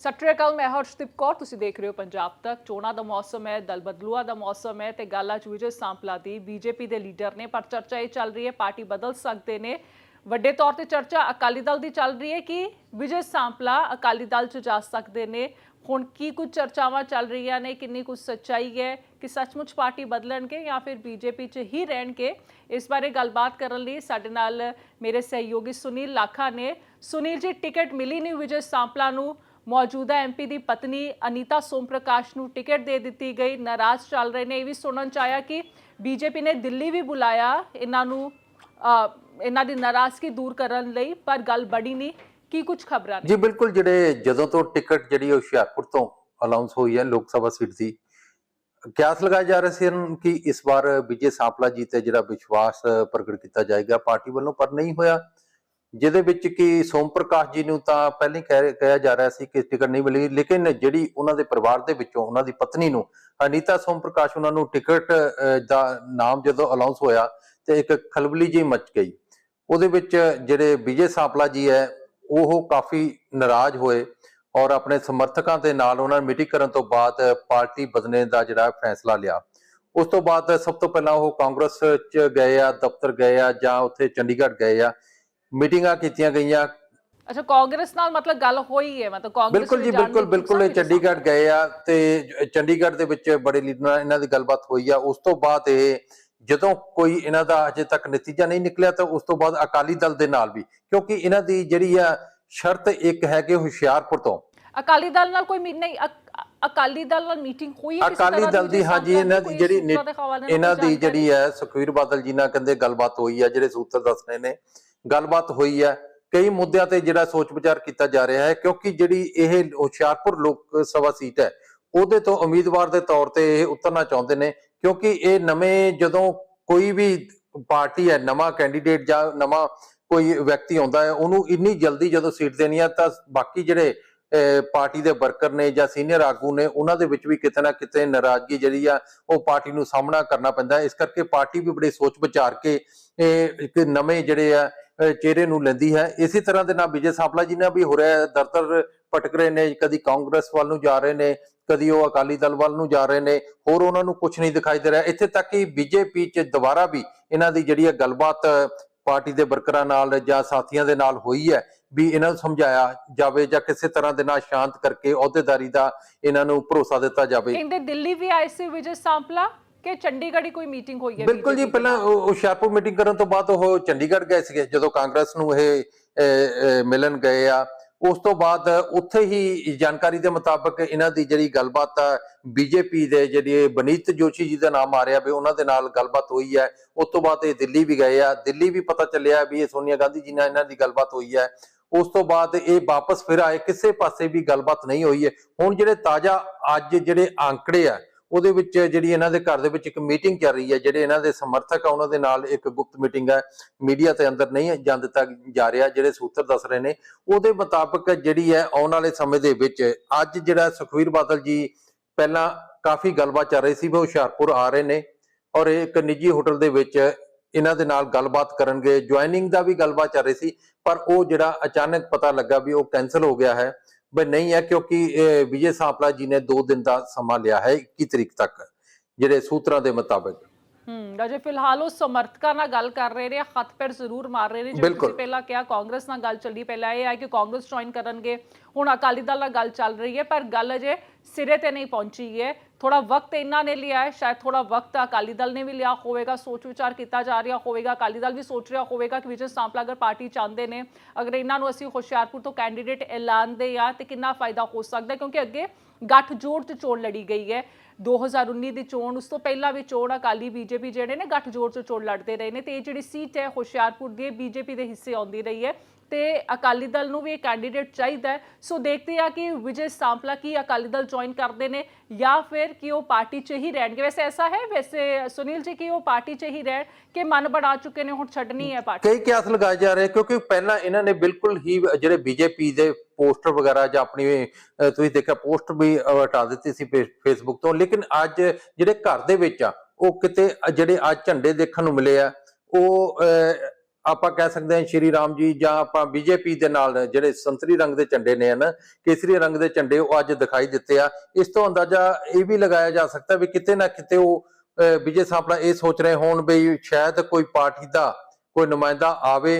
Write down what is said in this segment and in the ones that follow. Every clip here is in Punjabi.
ਸਤਿ ਸ਼੍ਰੀ ਅਕਾਲ, ਮੈਂ ਹਰਸ਼ਦੀਪ ਕੌਰ, ਤੁਸੀਂ ਦੇਖ ਰਹੇ ਹੋ ਪੰਜਾਬ ਤੱਕ। ਚੋਣਾਂ ਦਾ ਮੌਸਮ ਹੈ ਦਲ ਬਦਲੂਆ ਦਾ ਮੌਸਮ ਹੈ ਤੇ ਗੱਲ ਅੱਜ ਵਿਜੇ ਸਾਂਪਲਾ ਦੀ। ਬੀਜੇਪੀ ਦੇ ਲੀਡਰ ਨੇ, ਪਰ ਚਰਚਾ ਇਹ ਚੱਲ ਰਹੀ ਹੈ, ਪਾਰਟੀ ਬਦਲ ਸਕਦੇ ਨੇ। ਵੱਡੇ ਤੌਰ ਤੇ ਚਰਚਾ ਅਕਾਲੀ ਦਲ ਦੀ ਚੱਲ ਰਹੀ ਹੈ ਕਿ ਵਿਜੇ ਸਾਂਪਲਾ ਅਕਾਲੀ ਦਲ ਚ ਜਾ ਸਕਦੇ ਨੇ। ਹੁਣ ਕੀ ਕੁਝ ਚਰਚਾਵਾਂ ਚੱਲ ਰਹੀਆਂ ਨੇ, ਕਿੰਨੀ ਕੁਝ ਸੱਚਾਈ ਹੈ ਕਿ ਸੱਚਮੁੱਚ ਪਾਰਟੀ ਬਦਲਣਗੇ ਜਾਂ ਫਿਰ ਬੀਜੇਪੀ 'ਚ ਹੀ ਰਹਿਣਗੇ? ਇਸ ਬਾਰੇ ਗੱਲਬਾਤ ਕਰਨ ਲਈ ਸਾਡੇ ਨਾਲ ਮੇਰੇ ਸਹਿਯੋਗੀ ਸੁਨੀਲ ਲਾਖਾ ਨੇ। ਸੁਨੀਲ ਜੀ, ਟਿਕਟ ਮਿਲੀ ਨਹੀਂ ਵਿਜੇ ਸਾਂਪਲਾ ਨੂੰ। ਮੌਜੂਦਾ ਐਮਪੀ ਦੀ ਪਤਨੀ ਅਨੀਤਾ ਸੋਮ ਪ੍ਰਕਾਸ਼ ਨੂੰ ਟਿਕਟ ਦੇ ਦਿੱਤੀ ਗਈ। ਨਾਰਾਜ਼ ਚੱਲ ਰਹੇ ਨੇ, ਇਹ ਵੀ ਸੁਣਨ ਚ ਆਇਆ ਕਿ ਬੀਜੇਪੀ ਨੇ ਦਿੱਲੀ ਵੀ ਬੁਲਾਇਆ। ਇਹਨਾਂ ਨੂੰ ਇਹਨਾਂ ਦੀ ਨਾਰਾਜ਼ਗੀ ਦੂਰ ਕਰਨ ਲਈ, ਪਰ ਗੱਲ ਬੜੀ ਨਹੀਂ। ਕੀ ਕੁਝ ਖਬਰਾਂ ਨੇ? ਜੀ, ਬਿਲਕੁਲ ਜਿਹੜੇ ਜਦੋਂ ਤੋਂ ਟਿਕਟ ਜਿਹੜੀ ਹੁਸ਼ਿਆਰਪੁਰ ਤੋਂ ਅਨਾਉਂਸ ਹੋਈ ਹੈ, ਲੋਕ ਸਭਾ ਸੀਟ ਦੀ, ਕਿਆਸ ਲਗਾਏ ਜਾ ਰਹੇ ਸਨ ਕਿ ਇਸ ਵਾਰ ਵਿਜੇ ਸਾਂਪਲਾ ਜੀ ਤੇ ਜਿਹੜਾ ਵਿਸ਼ਵਾਸ ਪ੍ਰਗਟ ਕੀਤਾ ਜਾਏਗਾ ਪਾਰਟੀ ਵੱਲੋਂ, ਪਰ ਨਹੀਂ ਹੋਇਆ। ਜਿਹਦੇ ਵਿੱਚ ਕਿ ਸੋਮ ਪ੍ਰਕਾਸ਼ ਜੀ ਨੂੰ ਤਾਂ ਪਹਿਲਾਂ ਹੀ ਕਹਿ- ਕਿਹਾ ਜਾ ਰਿਹਾ ਸੀ ਕਿ ਟਿਕਟ ਨਹੀਂ ਮਿਲੀ, ਲੇਕਿਨ ਜਿਹੜੀ ਉਹਨਾਂ ਦੇ ਪਰਿਵਾਰ ਦੇ ਵਿੱਚੋਂ ਉਹਨਾਂ ਦੀ ਪਤਨੀ ਨੂੰ, ਅਨੀਤਾ ਸੋਮ ਪ੍ਰਕਾਸ਼ ਉਹਨਾਂ ਨੂੰ ਟਿਕਟ ਦਾ ਨਾਮ ਜਦੋਂ ਅਨਾਉਂਸ ਹੋਇਆ ਤੇ ਇੱਕ ਖਲਬਲੀ ਜੀ ਮਚ ਗਈ। ਉਹਦੇ ਵਿੱਚ ਜਿਹੜੇ ਵਿਜੇ ਸਾਂਪਲਾ ਜੀ ਹੈ, ਉਹ ਕਾਫੀ ਨਾਰਾਜ਼ ਹੋਏ ਔਰ ਆਪਣੇ ਸਮਰਥਕਾਂ ਦੇ ਨਾਲ ਉਹਨਾਂ ਨੇ ਮੀਟਿੰਗ ਕਰਨ ਤੋਂ ਬਾਅਦ ਪਾਰਟੀ ਬਦਲਣੇ ਦਾ ਜਿਹੜਾ ਫੈਸਲਾ ਲਿਆ। ਉਸ ਤੋਂ ਬਾਅਦ ਸਭ ਤੋਂ ਪਹਿਲਾਂ ਉਹ ਕਾਂਗਰਸ ਚ ਗਏ ਆ, ਦਫ਼ਤਰ ਗਏ ਆ ਜਾਂ ਉੱਥੇ ਚੰਡੀਗੜ੍ਹ ਗਏ ਆ। ਮੀਟਿੰਗਾਂ ਕੀਤੀਆਂ ਗਈਆਂ। ਅੱਛਾ ਕਾਂਗਰਸ ਨਾਲ ਮਤਲਬ ਗੱਲ ਹੋਈ ਹੈ ਮਤਲਬ ਕਾਂਗਰਸ ਬਿਲਕੁਲ ਜੀ ਬਿਲਕੁਲ ਬਿਲਕੁਲ ਇਹ ਚੰਡੀਗੜ੍ਹ ਗਏ ਆ ਤੇ ਚੰਡੀਗੜ੍ਹ ਦੇ ਵਿੱਚ ਬੜੇ ਲੀਡਰਾਂ ਨਾਲ ਇਹਨਾਂ ਦੀ ਗੱਲਬਾਤ ਹੋਈ ਆ। ਉਸ ਤੋਂ ਬਾਅਦ ਇਹ ਜਦੋਂ ਕੋਈ ਇਹਨਾਂ ਦਾ ਅਜੇ ਤੱਕ ਨਤੀਜਾ ਨਹੀਂ ਨਿਕਲਿਆ ਤਾਂ ਉਸ ਤੋਂ ਬਾਅਦ ਅਕਾਲੀ ਦਲ ਦੇ ਨਾਲ ਵੀ ਕਿਉਂਕਿ ਇਹਨਾਂ ਦੀ ਜਿਹੜੀ ਆ ਸ਼ਰਤ ਇੱਕ ਹੈ ਕਿ ਹੁਸ਼ਿਆਰਪੁਰ ਤੋਂ। ਅਕਾਲੀ ਦਲ ਨਾਲ ਕੋਈ ਨਹੀਂ ਅਕ- ਅਕਾਲੀ ਦਲ ਨਾਲ ਮੀਟਿੰਗ ਹੋਈ ਹੈ ਅਕਾਲੀ ਦਲ ਦੀ? ਹਾਂਜੀ ਇਹਨਾਂ ਦੀ ਜਿਹੜੀ ਇਹਨਾਂ ਦੀ? ਜਿਹੜੀ ਹੈ ਸੁਖਵੀਰ ਬਾਦਲ ਜੀ ਨਾਲ ਕਹਿੰਦੇ ਗੱਲਬਾਤ ਹੋਈ ਹੈ ਜਿਹੜੇ ਸੂਤਰ ਦੱਸ ਰਹੇ ਨੇ। ਗੱਲਬਾਤ ਹੋਈ ਹੈ। ਕਈ ਮੁੱਦਿਆਂ ਤੇ ਜਿਹੜਾ ਸੋਚ ਵਿਚਾਰ ਕੀਤਾ ਜਾ ਰਿਹਾ ਹੈ ਕਿਉਂਕਿ ਜਿਹੜੀ ਇਹ ਹੁਸ਼ਿਆਰਪੁਰ ਲੋਕ ਸਭਾ ਸੀਟ ਹੈ ਉਹਦੇ ਤੋਂ ਉਮੀਦਵਾਰ ਦੇ ਤੌਰ ਤੇ ਇਹ ਉਤਰਨਾ ਚਾਹੁੰਦੇ ਨੇ ਕਿਉਂਕਿ ਇਹ ਨਵੇਂ ਜਦੋਂ ਕੋਈ ਵੀ ਪਾਰਟੀ ਹੈ ਨਵਾਂ ਕੈਂਡੀਡੇਟ ਜਾਂ ਨਵਾਂ ਕੋਈ ਵਿਅਕਤੀ ਆਉਂਦਾ ਹੈ ਉਹਨੂੰ ਇੰਨੀ ਜਲਦੀ ਜਦੋਂ ਸੀਟ ਦੇਣੀ ਹੈ ਤਾਂ ਬਾਕੀ ਜਿਹੜੇ ਅਹ, ਪਾਰਟੀ ਦੇ ਵਰਕਰ ਨੇ ਜਾਂ ਸੀਨੀਅਰ ਆਗੂ ਨੇ ਉਹਨਾਂ ਦੇ ਵਿੱਚ ਵੀ ਕਿਤੇ ਨਾ ਕਿਤੇ ਨਾਰਾਜ਼ਗੀ ਜਿਹੜੀ ਆ ਉਹ ਪਾਰਟੀ ਨੂੰ ਸਾਹਮਣਾ ਕਰਨਾ ਪੈਂਦਾ ਇਸ ਕਰਕੇ ਪਾਰਟੀ ਵੀ ਬੜੀ ਸੋਚ ਵਿਚਾਰ ਕੇ ਇਹ ਇੱਕ ਨਵੇਂ ਜਿਹੜੇ ਆ ਚਿਹਰੇ ਨੂੰ ਲੈਂਦੀ ਹੈ। ਇਸੇ ਤਰ੍ਹਾਂ ਦੇ ਨਾਲ ਵਿਜੇ ਸਾਂਪਲਾ ਜੀ ਨੇ ਵੀ ਹੋ ਰਿਹਾ ਦਰਦਰ ਭਟਕ ਰਹੇ ਨੇ, ਕਦੀ ਕਾਂਗਰਸ ਵੱਲ ਨੂੰ ਜਾ ਰਹੇ ਨੇ, ਕਦੀ ਉਹ ਅਕਾਲੀ ਦਲ ਵੱਲ ਨੂੰ ਜਾ ਰਹੇ ਨੇ। ਹੋਰ ਉਹਨਾਂ ਨੂੰ ਕੁਝ ਨਹੀਂ ਦਿਖਾਈ ਦੇ ਰਿਹਾ। ਇੱਥੇ ਤੱਕ ਕਿ ਬੀਜੇਪੀ 'ਚ ਦੁਬਾਰਾ ਵੀ ਇਹਨਾਂ ਦੀ ਜਿਹੜੀ ਹੈ ਗੱਲਬਾਤ ਪਾਰਟੀ ਦੇ ਵਰਕਰਾਂ ਨਾਲ ਜਾਂ ਸਾਥੀਆਂ ਦੇ ਨਾਲ ਹੋਈ ਹੈ, ਵੀ ਇਹਨਾਂ ਨੂੰ ਸਮਝਾਇਆ ਜਾਵੇ ਜਾਂ ਕਿਸੇ ਤਰ੍ਹਾਂ ਦੇ ਨਾਲ ਸ਼ਾਂਤ ਕਰਕੇ ਅਹੁਦੇਦਾਰੀ ਦਾ ਇਹਨਾਂ ਨੂੰ ਭਰੋਸਾ ਦਿੱਤਾ ਜਾਵੇ। ਕਹਿੰਦੇ ਦਿੱਲੀ ਵੀ ਆਏ ਸੀ ਵਿਜੇ ਸਾਂਪਲਾ। ਕਿ ਚੰਡੀਗੜ੍ਹ ਹੀ ਕੋਈ ਮੀਟਿੰਗ ਹੋਈ ਹੈ ਬਿਲਕੁਲ ਜੀ? ਪਹਿਲਾਂ ਉਹ ਹੁਸ਼ਿਆਰਪੁਰ ਮੀਟਿੰਗ ਕਰਨ ਤੋਂ ਬਾਅਦ ਉਹ ਚੰਡੀਗੜ੍ਹ ਗਏ ਸੀਗੇ ਜਦੋਂ ਕਾਂਗਰਸ ਨੂੰ ਇਹ ਮਿਲਣ ਗਏ ਆ। ਉਸ ਤੋਂ ਬਾਅਦ ਉੱਥੇ ਹੀ ਜਾਣਕਾਰੀ ਦੇ ਮੁਤਾਬਕ ਇਹਨਾਂ ਦੀ ਜਿਹੜੀ ਗੱਲਬਾਤ ਆ ਬੀਜੇਪੀ ਦੇ ਜਿਹੜੇ ਬਨੀਤ ਜੋਸ਼ੀ ਜੀ ਦਾ ਨਾਮ ਆ ਰਿਹਾ ਵੀ ਉਹਨਾਂ ਦੇ ਨਾਲ ਗੱਲਬਾਤ ਹੋਈ ਹੈ। ਉਸ ਤੋਂ ਬਾਅਦ ਇਹ ਦਿੱਲੀ ਵੀ ਗਏ ਆ। ਦਿੱਲੀ ਵੀ ਪਤਾ ਚੱਲਿਆ ਵੀ ਇਹ ਸੋਨੀਆ ਗਾਂਧੀ ਜੀ ਨਾਲ ਇਹਨਾਂ ਦੀ ਗੱਲਬਾਤ ਹੋਈ ਹੈ। ਉਸ ਤੋਂ ਬਾਅਦ ਇਹ ਵਾਪਸ ਫਿਰ ਆਏ ਕਿਸੇ ਪਾਸੇ ਵੀ ਗੱਲਬਾਤ ਨਹੀਂ ਹੋਈ ਹੈ। ਹੁਣ ਜਿਹੜੇ ਤਾਜ਼ਾ ਅੱਜ ਜਿਹੜੇ ਆંકੜੇ ਆ ਉਹਦੇ ਵਿੱਚ ਜਿਹੜੀ ਇਹਨਾਂ ਦੇ ਘਰ ਦੇ ਵਿੱਚ ਇੱਕ ਮੀਟਿੰਗ ਚੱਲ ਰਹੀ ਹੈ, ਜਿਹੜੇ ਇਹਨਾਂ ਦੇ ਸਮਰਥਕ ਆ, ਉਹਨਾਂ ਦੇ ਨਾਲ ਇੱਕ ਗੁਪਤ ਮੀਟਿੰਗ ਹੈ। ਮੀਡੀਆ ਤੇ ਅੰਦਰ ਨਹੀਂ ਜਾਣ ਦਿੱਤਾ ਜਾ ਰਿਹਾ, ਜਿਹੜੇ ਸੂਤਰ ਦੱਸ ਰਹੇ ਨੇ। ਉਹਦੇ ਮੁਤਾਬਕ ਜਿਹੜੀ ਹੈ, ਆਉਣ ਵਾਲੇ ਸਮੇਂ ਦੇ ਵਿੱਚ ਅੱਜ ਜਿਹੜਾ ਸੁਖਵੀਰ ਬਾਦਲ ਜੀ ਪਹਿਲਾਂ ਕਾਫੀ ਗੱਲਬਾਤ ਚੱਲ ਰਹੀ ਸੀ ਵੀ ਹੁਸ਼ਿਆਰਪੁਰ ਆ ਰਹੇ ਨੇ ਔਰ ਇਹ ਇੱਕ ਨਿੱਜੀ ਹੋਟਲ ਦੇ ਵਿੱਚ ਇਹਨਾਂ ਦੇ ਨਾਲ ਗੱਲਬਾਤ ਕਰਨਗੇ। ਜੁਆਇਨਿੰਗ ਦਾ ਵੀ ਗੱਲਬਾਤ ਚੱਲ ਰਹੀ ਸੀ, ਪਰ ਉਹ ਜਿਹੜਾ ਅਚਾਨਕ ਪਤਾ ਲੱਗਾ ਵੀ ਉਹ ਕੈਨਸਲ ਹੋ ਗਿਆ ਹੈ। ਬਈ ਨਹੀਂ ਹੈ ਕਿਉਂਕਿ ਵਿਜੇ ਸਾਂਪਲਾ ਜੀ ਨੇ 2 ਦਿਨ ਦਾ ਸਮਾਂ ਲਿਆ ਹੈ 21 ਤਰੀਕ ਤੱਕ, ਜਿਹੜੇ ਸੂਤਰਾਂ ਦੇ ਮੁਤਾਬਕ। ਹੂੰ ਅਜੇ ਫਿਲਹਾਲ ਉਹ ਸਮਰਥਕਾਂ ਨਾਲ ਗੱਲ ਕਰ ਰਹੇ ਨੇ ਹੱਥ ਪੈਰ ਜ਼ਰੂਰ ਮਾਰ ਰਹੇ ਨੇ ਜਿਵੇਂ। ਤੁਸੀਂ ਪਹਿਲਾਂ ਕਿਹਾ ਕਾਂਗਰਸ ਨਾਲ ਗੱਲ ਚੱਲੀ ਪਹਿਲਾਂ ਇਹ ਹੈ ਕਿ ਕਾਂਗਰਸ ਜੁਆਇਨ ਕਰਨਗੇ ਹੁਣ ਅਕਾਲੀ ਦਲ ਨਾਲ ਗੱਲ ਚੱਲ ਰਹੀ ਹੈ ਪਰ ਗੱਲ ਅਜੇ ਸਿਰੇ ਤੇ ਨਹੀਂ ਪਹੁੰਚੀ ਹੈ ਥੋੜਾ ਵਕਤ ਇਹਨਾਂ ਨੇ ਲਿਆ ਹੈ ਸ਼ਾਇਦ ਥੋੜਾ ਵਕਤ ਅਕਾਲੀ ਦਲ ਨੇ ਵੀ ਲਿਆ ਹੋਵੇਗਾ ਸੋਚ ਵਿਚਾਰ ਕੀਤਾ ਜਾ ਰਿਹਾ ਹੋਵੇਗਾ ਅਕਾਲੀ ਦਲ ਵੀ ਸੋਚ ਰਿਹਾ ਹੋਵੇਗਾ ਕਿ ਵਿਜੇ ਸਾਂਪਲਾ ਅਗਰ ਪਾਰਟੀ ਚਾਹੁੰਦੇ ਨੇ ਅਗਰ ਇਹਨਾਂ ਨੂੰ ਅਸੀਂ ਹੁਸ਼ਿਆਰਪੁਰ ਤੋਂ ਕੈਂਡੀਡੇਟ ਐਲਾਨ ਦੇ ਆ ਤੇ ਕਿੰਨਾ ਫਾਇਦਾ ਹੋ ਸਕਦਾ? ਕਿਉਂਕਿ ਅੱਗੇ ਗੱਠਜੋੜ ਚ ਚੋਣ ਲੜੀ ਗਈ ਹੈ। 2019 ਦੀ ਚੋਣ, ਉਸ ਤੋਂ ਪਹਿਲਾਂ ਵੀ ਚੋਣ ਅਕਾਲੀ ਬੀਜੇਪੀ ਜਿਹੜੇ ਨੇ ਗੱਠਜੋੜ ਚ ਚੋਣ ਲੜਦੇ ਰਹੇ ਨੇ ਤੇ ਇਹ ਜਿਹੜੀ ਸੀਟ ਹੈ ਹੁਸ਼ਿਆਰਪੁਰ ਦੀ ਬੀਜੇਪੀ ਦੇ ਹਿੱਸੇ ਆਉਂਦੀ ਰਹੀ ਹੈ ਤੇ ਅਕਾਲੀ ਦਲ ਨੂੰ ਵੀ ਇਹ ਕੈਂਡੀਡੇਟ ਚਾਹੀਦਾ ਹੈ। ਸੋ ਦੇਖਦੇ ਆ ਕਿ ਵਿਜੇ ਸਾਂਪਲਾ ਕੀ ਅਕਾਲੀ ਦਲ ਜੁਆਇਨ ਕਰਦੇ ਨੇ ਜਾਂ ਫਿਰ ਕਿ ਉਹ ਪਾਰਟੀ 'ਚ ਹੀ ਰਹਿਣਗੇ। ਵੈਸੇ ਐਸਾ ਹੈ, ਵੈਸੇ ਸੁਨੀਲ ਜੀ, ਕਿ ਉਹ ਪਾਰਟੀ 'ਚ ਹੀ ਰਹਿਣ ਕਿ ਮਨ ਬਣਾ ਚੁੱਕੇ ਨੇ, ਹੁਣ ਛੱਡਣੀ ਹੈ ਪਾਰਟੀ। ਕਈ ਕਿਆਸ ਲਗਾਏ ਜਾ ਰਹੇ ਕਿਉਂਕਿ ਪਹਿਲਾਂ ਇਹਨਾਂ ਨੇ ਬਿਲਕੁਲ ਹੀ ਜਿਹੜੇ ਬੀਜੇਪੀ ਦੇ ਪੋਸਟਰ ਵਗੈਰਾ ਜਾਂ ਆਪਣੀ ਤੁਸੀਂ ਦੇਖਿਆ ਪੋਸਟ ਵੀ ਹਟਾ ਦਿੱਤੀ ਸੀ ਫੇਸਬੁੱਕ ਤੋਂ ਲੇਕਿਨ ਅੱਜ ਜਿਹੜੇ ਘਰ ਦੇ ਵਿੱਚ ਆ ਉਹ ਕਿਤੇ ਜਿਹੜੇ ਅੱਜ ਝੰਡੇ ਦੇਖਣ ਨੂੰ ਮਿਲੇ ਆ ਉਹ ਆਪਾਂ ਕਹਿ ਸਕਦੇ ਹਾਂ ਸ਼੍ਰੀ ਰਾਮ ਜੀ ਜਾਂ ਆਪਾਂ ਬੀਜੇਪੀ ਦੇ ਨਾਲ ਜਿਹੜੇ ਸੰਤਰੀ ਰੰਗ ਦੇ ਝੰਡੇ ਨੇ ਹਨ ਕੇਸਰੀ ਰੰਗ ਦੇ ਝੰਡੇ ਉਹ ਅੱਜ ਦਿਖਾਈ ਦਿੱਤੇ ਆ। ਇਸ ਤੋਂ ਅੰਦਾਜ਼ਾ ਇਹ ਵੀ ਲਗਾਇਆ ਜਾ ਸਕਦਾ ਵੀ ਕਿਤੇ ਨਾ ਕਿਤੇ ਉਹ ਅਹ, ਵਿਜੇ ਸਾਂਪਲਾ ਇਹ ਸੋਚ ਰਹੇ ਹੋਣ ਵੀ ਸ਼ਾਇਦ ਕੋਈ ਪਾਰਟੀ ਦਾ ਕੋਈ ਨੁਮਾਇੰਦਾ ਆਵੇ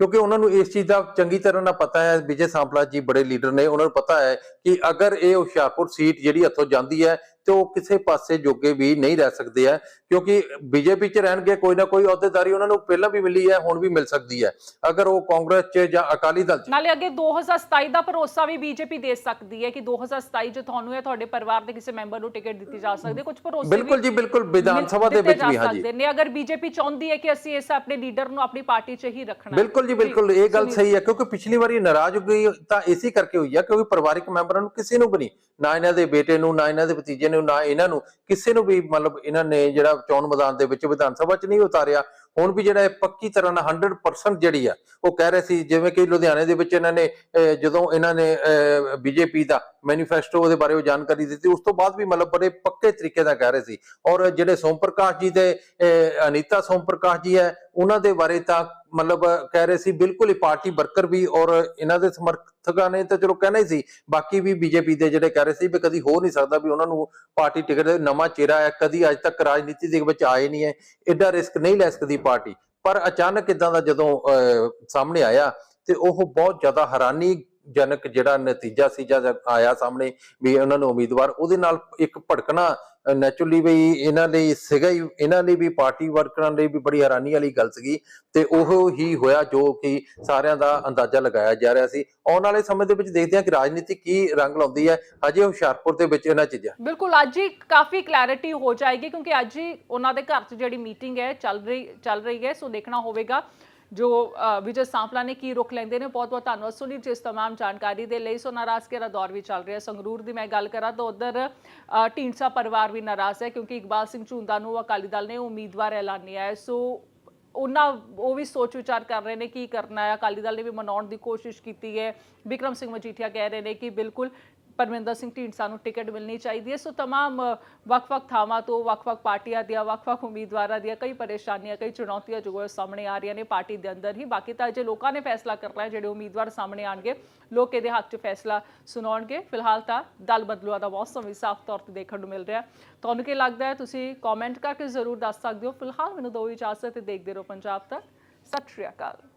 ਕਿਉਂਕਿ ਉਹਨਾਂ ਨੂੰ ਇਸ ਚੀਜ਼ ਦਾ ਚੰਗੀ ਤਰ੍ਹਾਂ ਨਾਲ ਪਤਾ ਹੈ, ਵਿਜੇ ਸਾਂਪਲਾ ਜੀ ਬੜੇ ਲੀਡਰ ਨੇ, ਉਹਨਾਂ ਨੂੰ ਪਤਾ ਹੈ ਕਿ ਅਗਰ ਇਹ ਹੁਸ਼ਿਆਰਪੁਰ ਸੀਟ ਜਿਹੜੀ ਹੱਥੋਂ ਜਾਂਦੀ ਹੈ ਤੇ ਉਹ ਕਿਸੇ ਪਾਸੇ ਜੋਗੇ ਵੀ ਨਹੀਂ ਰਹਿ ਸਕਦੇ ਆ ਕਿਉਂਕਿ ਬੀਜੇਪੀ 'ਚ ਰਹਿਣਗੇ ਕੋਈ ਨਾ ਕੋਈ ਅਹੁਦੇਦਾਰੀ ਉਹਨਾਂ ਨੂੰ ਪਹਿਲਾਂ ਵੀ ਮਿਲੀ ਹੈ ਹੁਣ ਵੀ ਮਿਲ ਸਕਦੀ ਹੈ। ਅਗਰ ਉਹ ਕਾਂਗਰਸ 'ਚ ਜਾਂ ਅਕਾਲੀ ਦਲ 'ਚ ਨਾਲੇ ਅੱਗੇ 2027 ਦਾ ਭਰੋਸਾ ਵੀ ਬੀਜੇਪੀ ਦੇ ਸਕਦੀ ਹੈ ਕਿ 2027 ਚ ਤੁਹਾਨੂੰ ਜਾਂ ਤੁਹਾਡੇ ਪਰਿਵਾਰ ਦੇ ਕਿਸੇ ਮੈਂਬਰ ਨੂੰ ਟਿਕਟ ਦਿੱਤੀ ਜਾ ਸਕਦੀ ਹੈ। ਕੁਝ ਭਰੋਸੇ ਬਿਲਕੁਲ ਜੀ ਬਿਲਕੁਲ। ਵਿਧਾਨ ਸਭਾ ਦੇ ਵਿੱਚ ਜਾ ਵੀ ਹਾਂਜੀ। ਸਕਦੇ ਨੇ। ਅਗਰ ਬੀਜੇਪੀ ਚਾਹੁੰਦੀ ਹੈ ਕਿ ਅਸੀਂ ਇਸ ਆਪਣੇ ਲੀਡਰ ਨੂੰ ਆਪਣੀ ਪਾਰਟੀ 'ਚ ਹੀ ਰੱਖਣਾ ਹੈ। ਬਿਲਕੁਲ ਜੀ ਬਿਲਕੁਲ। ਇਹ ਗੱਲ। ਸਹੀ ਹੈ ਕਿਉਂਕਿ ਪਿਛਲੀ ਵਾਰੀ ਨਾਰਾਜ਼ ਹੋ ਗਈ ਤਾਂ ਇਸੇ ਕਰਕੇ ਹੋਈ ਹੈ ਕਿਉਂਕਿ ਪਰਿਵਾਰਿਕ ਮੈਂਬਰਾਂ ਨੂੰ ਕਿਸੇ ਨੂੰ ਵੀ ਨਹੀਂ। ਨਾ ਇਹਨਾਂ ਦੇ ਬੇਟੇ ਨੂੰ ਨਾ ਇਹਨਾਂ ਦੇ ਭਤੀਜੇ ਨੂੰ ਨਾ ਇਹਨਾਂ ਨੂੰ, ਕਿਸੇ ਨੂੰ ਵੀ ਮਤਲਬ ਇਹਨਾਂ ਨੇ ਜਿਹੜਾ ਚੋਣ ਮੈਦਾਨ ਦੇ ਵਿੱਚ ਵਿਧਾਨ ਸਭਾ 'ਚ ਨਹੀਂ ਉਤਾਰਿਆ ਹੁਣ ਵੀ ਜਿਹੜਾ ਇਹ ਪੱਕੀ ਤਰ੍ਹਾਂ ਨਾਲ 100% ਜਿਹੜੀ ਆ ਉਹ ਕਹਿ ਰਹੇ ਸੀ ਜਿਵੇਂ ਕਿ ਲੁਧਿਆਣੇ ਦੇ ਵਿੱਚ ਇਹਨਾਂ ਨੇ ਅਹ, ਜਦੋਂ ਇਹਨਾਂ ਨੇ ਬੀਜੇਪੀ ਦਾ ਮੈਨੀਫੈਸਟੋ ਉਹਦੇ ਬਾਰੇ ਉਹ ਜਾਣਕਾਰੀ ਦਿੱਤੀ ਉਸ ਤੋਂ ਬਾਅਦ ਵੀ ਮਤਲਬ ਬੜੇ ਪੱਕੇ ਤਰੀਕੇ ਨਾਲ ਕਹਿ ਰਹੇ ਸੀ। ਔਰ ਜਿਹੜੇ ਸੋਮ ਪ੍ਰਕਾਸ਼ ਜੀ ਤੇ ਅਹ, ਅਨੀਤਾ ਸੋਮ ਪ੍ਰਕਾਸ਼ ਜੀ ਹੈ ਉਹਨਾਂ ਦੇ ਬਾਰੇ ਤਾਂ ਮਤਲਬ ਕਹਿ ਰਹੇ ਸੀ ਬਿਲਕੁਲ ਹੀ ਪਾਰਟੀ ਵਰਕਰ ਵੀ ਔਰ ਇਹਨਾਂ ਦੇ ਸਮਰਥਕਾਂ ਨੇ ਤਾਂ ਚਲੋ ਕਹਿਣਾ ਹੀ ਸੀ ਬਾਕੀ ਵੀ ਬੀਜੇਪੀ ਦੇ ਜਿਹੜੇ ਕਹਿ ਰਹੇ ਸੀ ਵੀ ਕਦੀ ਹੋ ਨਹੀਂ ਸਕਦਾ ਵੀ ਉਹਨਾਂ ਨੂੰ ਪਾਰਟੀ ਟਿਕਟ ਨਵਾਂ ਚਿਹਰਾ ਹੈ ਕਦੀ ਅੱਜ ਤੱਕ ਰਾਜਨੀਤੀ ਦੇ ਵਿੱਚ ਆਏ ਨਹੀਂ ਹੈ ਐਡਾ ਰਿਸਕ ਨਹੀਂ ਲੈ ਸਕਦੀ ਪਾਰਟੀ। ਪਰ ਅਚਾਨਕ ਇਦਾਂ ਦਾ ਜਦੋਂ ਅਹ, ਸਾਹਮਣੇ ਆਇਆ ਤੇ ਉਹ ਬਹੁਤ ਜ਼ਿਆਦਾ ਹੈਰਾਨੀ ਜਨਕ ਜਿਹੜਾ ਨਤੀਜਾ ਸੀ ਜਦ ਆਇਆ ਸਾਹਮਣੇ ਵੀ ਉਹਨਾਂ ਨੂੰ ਉਮੀਦਵਾਰ ਉਹਦੇ ਨਾਲ ਇੱਕ ਭੜਕਣਾ ਨੈਚੁਰਲੀ ਵੀ ਇਹਨਾਂ ਲਈ ਸੀਗਾ ਹੀ, ਇਹਨਾਂ ਲਈ ਵੀ ਪਾਰਟੀ ਵਰਕਰਾਂ ਲਈ ਵੀ ਬੜੀ ਹੈਰਾਨੀ ਵਾਲੀ ਗੱਲ ਸੀਗੀ ਤੇ ਉਹ ਹੀ ਹੋਇਆ ਜੋ ਕਿ ਸਾਰਿਆਂ ਦਾ ਅੰਦਾਜ਼ਾ ਲਗਾਇਆ ਜਾ ਰਿਹਾ ਸੀ। ਆਉਣ ਵਾਲੇ ਸਮੇਂ ਦੇ ਵਿੱਚ ਦੇਖਦੇ ਹਾਂ ਕਿ ਰਾਜਨੀਤੀ ਕੀ ਰੰਗ ਲਾਉਂਦੀ ਹੈ। ਅਜੇ ਹੁਸ਼ਿਆਰਪੁਰ ਦੇ ਵਿੱਚ ਇਹਨਾਂ ਚੀਜ਼ਾਂ। ਬਿਲਕੁਲ, ਅੱਜ ਹੀ ਕਾਫੀ ਕਲੈਰਿਟੀ ਹੋ ਜਾਏਗੀ ਕਿਉਂਕਿ ਅੱਜ ਹੀ ਉਹਨਾਂ ਦੇ ਘਰ 'ਚ ਜਿਹੜੀ ਮੀਟਿੰਗ ਹੈ ਚੱਲ ਰਹੀ ਚੱਲ ਰਹੀ ਹੈ, ਸੋ ਦੇਖਣਾ ਹੋਵੇਗਾ। ਜੋ ਵਿਜੇ ਸਾਂਪਲਾ ਨੇ ਕੀ ਰੁਕ ਲੈਂਦੇ ਨੇ, ਬਹੁਤ ਬਹੁਤ ਧੰਨਵਾਦ ਸੁਨੀਲ ਜੀ ਇਸ ਤਮਾਮ ਜਾਣਕਾਰੀ ਦੇ ਲਈ। ਸੋ ਨਾਰਾਜ਼ ਦਾ ਦੌਰ ਵੀ ਚੱਲ ਰਿਹਾ। ਸੰਗਰੂਰ ਦੀ ਮੈਂ ਗੱਲ ਕਰਾਂ ਤਾਂ ਉਧਰ ਢੀਂਡਸਾ ਪਰਿਵਾਰ ਵੀ ਨਾਰਾਜ਼ ਹੈ ਕਿਉਂਕਿ ਇਕਬਾਲ ਸਿੰਘ ਝੂੰਦਾ ਨੂੰ ਅਕਾਲੀ ਦਲ ਨੇ ਉਮੀਦਵਾਰ ਐਲਾਨਿਆ ਹੈ। ਸੋ ਉਹਨਾਂ ਉਹ ਵੀ ਸੋਚ ਵਿਚਾਰ ਕਰ ਰਹੇ ਨੇ ਕੀ ਕਰਨਾ ਹੈ। ਅਕਾਲੀ ਦਲ ਨੇ ਵੀ ਮਨਾਉਣ ਦੀ ਕੋਸ਼ਿਸ਼ ਕੀਤੀ ਹੈ। ਵਿਕਰਮ ਸਿੰਘ ਮਜੀਠੀਆ ਕਹਿ ਰਹੇ ਨੇ ਕਿ ਬਿਲਕੁਲ ਪਰਮਿੰਦਰ ਸਿੰਘ ਢੀਂਡਸਾ ਨੂੰ ਟਿਕਟ ਮਿਲਣੀ ਚਾਹੀਦੀ ਹੈ ਸੋ तमाम ਵੱਖ-ਵੱਖ ਥਾਵਾਂ ਤੋਂ ਵੱਖ-ਵੱਖ ਪਾਰਟੀਆਂ ਦੀਆਂ ਵੱਖ-ਵੱਖ ਉਮੀਦਵਾਰਾਂ ਦੀਆਂ ਕਈ ਪਰੇਸ਼ਾਨੀਆਂ ਕਈ ਚੁਣੌਤੀਆਂ ਜੋ ਹੈ ਸਾਹਮਣੇ ਆ ਰਹੀਆਂ ਨੇ ਪਾਰਟੀ ਦੇ ਅੰਦਰ ਹੀ ਬਾਕੀ ਤਾਂ ਜੇ ਲੋਕਾਂ ਨੇ ਫੈਸਲਾ ਕਰਨਾ ਹੈ ਜਿਹੜੇ ਉਮੀਦਵਾਰ ਸਾਹਮਣੇ ਆਣਗੇ ਲੋਕ ਇਹਦੇ ਹੱਕ 'ਚ ਫੈਸਲਾ ਸੁਣਾਉਣਗੇ ਫਿਲਹਾਲ ਤਾਂ ਦਲ ਬਦਲੂਆ ਦਾ ਮੌਸਮ ਵੀ ਸਾਫ਼ ਤੌਰ ਤੇ ਦੇਖਣ ਨੂੰ ਮਿਲ ਰਿਹਾ ਤੁਹਾਨੂੰ ਕੀ ਲੱਗਦਾ ਹੈ ਤੁਸੀਂ ਕਮੈਂਟ ਕਰਕੇ ਜ਼ਰੂਰ ਦੱਸ ਸਕਦੇ ਹੋ ਫਿਲਹਾਲ ਮੈਨੂੰ ਦੋ ਇਜਾਜ਼ਤ ਤੇ ਦੇਖਦੇ ਰਹੋ ਪੰਜਾਬ ਤੱਕ ਸਤਿ ਸ਼੍ਰੀ ਅਕਾਲ